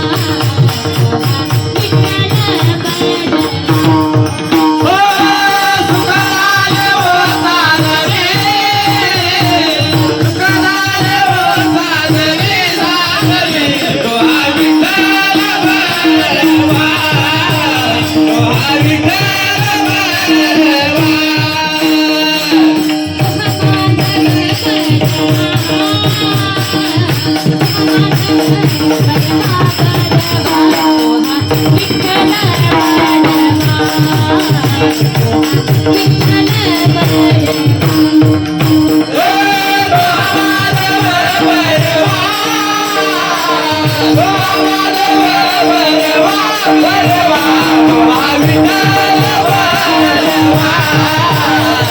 Thank you.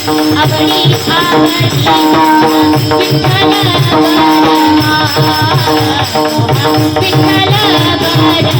जोडी मनोरंजनाची विठ्ठल